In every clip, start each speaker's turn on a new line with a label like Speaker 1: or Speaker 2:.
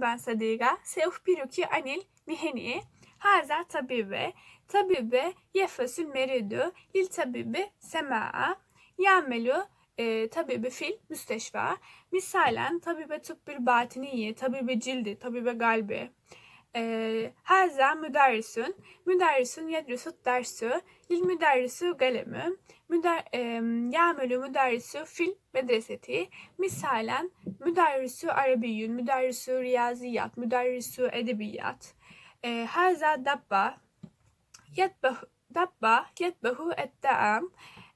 Speaker 1: bense diga seuhbiruki anil miheni. Haza tabibe. Tabibe yefesül meridu. Lil tabibi semaa. Yamelu e, tabibi fil müsteşfa. Misalen tabibe tübbül batiniye tabibe cildi tabibe galbi. E, haza müderrisün, müderrisün yedrisut dersü, lil müderrisü galemü, müder, e, yamülü müderrisü fil medreseti, misalen müderrisü Arabiyün, müderrisü Riyaziyat, müderrisü Edebiyat, e, Haza Dabba, yetbehu, Dabba, Yetbehu Eddeam,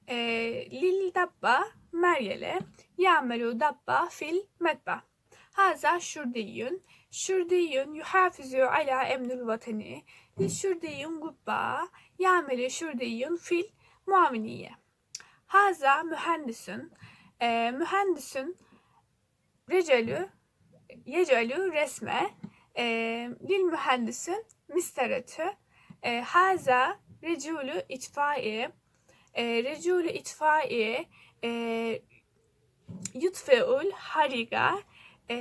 Speaker 1: e, ee, Lil Dabba, Meryele, Yamelu Dabba, Fil Medba. Haza Şurdiyün, Şurdiyün yuhafizu ala emnül vatani, li şurdiyün gubba, yameli şurdiyün fil muaminiye. Haza mühendisün, e, ee, mühendisün Recelü, yecelü resme e, lil mühendisün misteretü e, haza reculü itfaiye e, reculü itfaiye e, yutfeul hariga e,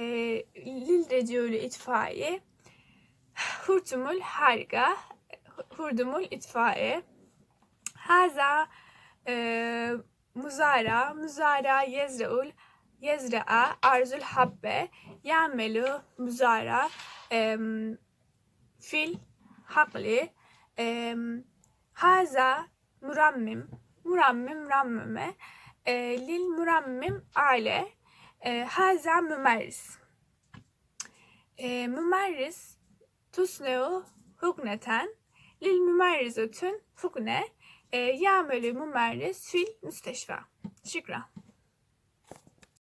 Speaker 1: lil reculü itfaiye hurtumul hariga hurdumul itfaiye haza e, muzara muzara yezreul Yezra'a, Arzul Habbe, Yamelu, Muzara, e, Fil, Hakli, e, Haza, Murammim, Murammim, Rammime, e, Lil Murammim, Aile, e, Haza, Mümerris. E, mümerris, Tusneu, Hugneten, Lil Mümerrizötün, Fugne, e, Yamelu, Mümerris, Fil, Müsteşfa. Şükran.